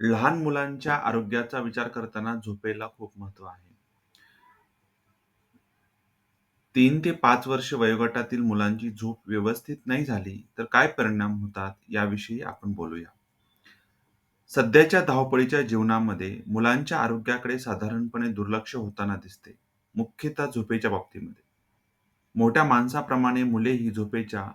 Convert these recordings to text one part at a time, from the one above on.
लहान मुलांच्या आरोग्याचा विचार करताना झोपेला खूप महत्त्व आहे. 3 ते 5 वर्ष वयोगटातील मुलांची झोप व्यवस्थित नाही झाली, तर काय परिणाम होतात याविषयी आपण बोलूया. सध्याच्या धावपळीच्या जीवनामध्ये मुलांच्या आरोग्याकडे साधारणपणे दुर्लक्ष होताना दिसते, मुख्यतः झोपेच्या बाबतीमध्ये. मोठ्या माणसाप्रमाणे मुलेही झोपेच्या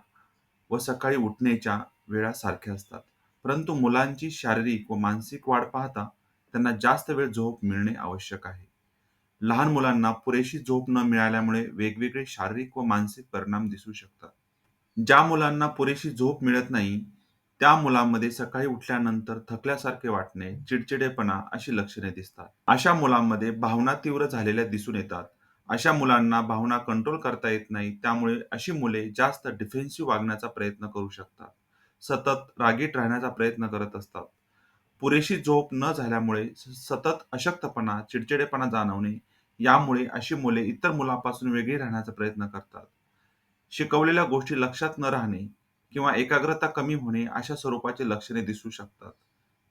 व सकाळी उठण्याच्या वेळा सारख्या असतात. परंतु मुलांची शारीरिक व मानसिक वाढ पाहता त्यांना जास्त वेळ झोप मिळणे आवश्यक आहे. लहान मुलांना पुरेशी झोप न मिळाल्यामुळे वेगवेगळे शारीरिक व मानसिक परिणाम दिसू शकतात. ज्या मुलांना पुरेशी झोप मिळत नाही, त्या मुलांमध्ये सकाळी उठल्यानंतर थकल्यासारखे वाटणे, चिडचिडेपणा अशी लक्षणे दिसतात. अशा मुलांमध्ये भावना तीव्र झालेल्या दिसून येतात. अशा मुलांना भावना कंट्रोल करता येत नाही. त्यामुळे अशी मुले जास्त डिफेन्सिव्ह वागण्याचा प्रयत्न करू शकतात. सतत रागीट राहण्याचा प्रयत्न करत असतात. पुरेशी झोप न झाल्यामुळे सतत अशक्तपणा, चिडचिडेपणा जाणवणे, यामुळे अशी मुले इतर मुलांपासून वेगळी राहण्याचा प्रयत्न करतात. शिकवलेल्या गोष्टी लक्षात न राहणे किंवा एकाग्रता कमी होणे अशा स्वरूपाची लक्षणे दिसू शकतात.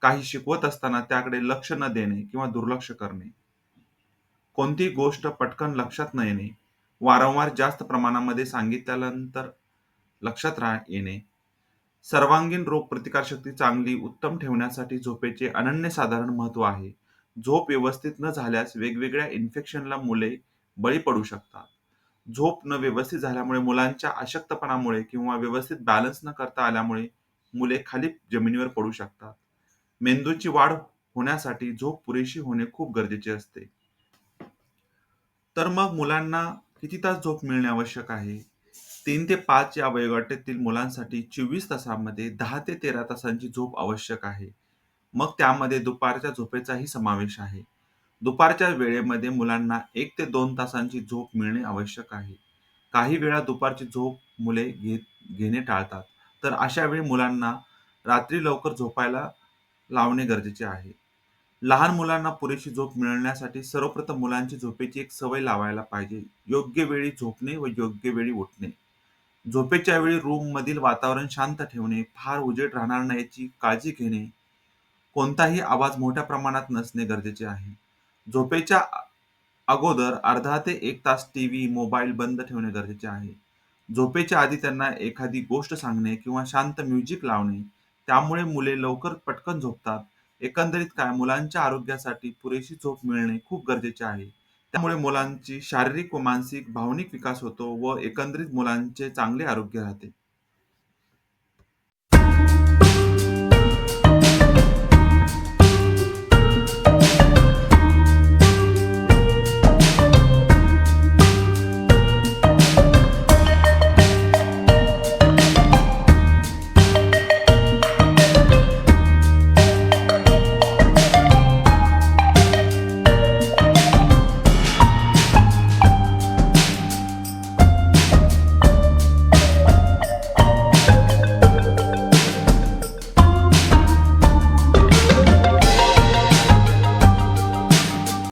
काही शिकवत असताना त्याकडे लक्ष न देणे किंवा दुर्लक्ष करणे. कोणती गोष्ट पटकन लक्षात न येणे, वारंवार जास्त प्रमाणामध्ये सांगितल्यानंतर लक्षात राह येणे. सर्वांगीण रोग प्रतिकारशक्ती चांगली, उत्तम ठेवण्यासाठी झोपेचे अनन्यसाधारण महत्त्व आहे. झोप व्यवस्थित न झाल्यास वेगवेगळ्या इन्फेक्शनला मुले बळी पडू शकतात. झोप न व्यवस्थित झाल्यामुळे मुलांच्या अशक्तपणामुळे किंवा व्यवस्थित बॅलन्स न करता आल्यामुळे मुले खाली जमिनीवर पडू शकतात. मेंदूची वाढ होण्यासाठी झोप पुरेशी होणे खूप गरजेचे असते. तर मग मुलांना किती तास झोप मिळणे आवश्यक आहे? तीन ते पाच या वयोगटातील मुलांसाठी चोवीस तासांमध्ये दहा ते 13 तासांची झोप आवश्यक आहे. मग त्यामध्ये दुपारच्या झोपेचाही समावेश आहे. दुपारच्या वेळेमध्ये मुलांना एक ते दोन तासांची झोप मिळणे आवश्यक आहे. काही वेळा दुपारची झोप मुले घेत घेणे टाळतात, तर अशा वेळी मुलांना रात्री लवकर झोपायला लावणे गरजेचे आहे. लहान मुलांना पुरेशी झोप मिळण्यासाठी सर्वप्रथम मुलांची झोपेची एक सवय लावायला पाहिजे. योग्य वेळी झोपणे व योग्य वेळी उठणे. झोपेच्या वेळी रूममधील वातावरण शांत ठेवणे, फार उजेड राहणार नाही याची काळजी घेणे, कोणताही आवाज मोठ्या प्रमाणात नसणे गरजेचे आहे. झोपेच्या अ अगोदर अर्धा ते 1 तास टीव्ही, मोबाईल बंद ठेवणे गरजेचे आहे. झोपेच्या आधी त्यांना एखादी गोष्ट सांगणे किंवा शांत म्युझिक लावणे, त्यामुळे मुले लवकर पटकन झोपतात. एकंदरीत काय मुलांच्या आरोग्यासाठी पुरेशी झोप मिळणे खूप गरजेचे आहे. त्यामुळे मुलांची शारीरिक व मानसिक, भावनिक विकास होतो व एकंदरीत मुलांचे चांगले आरोग्य राहते.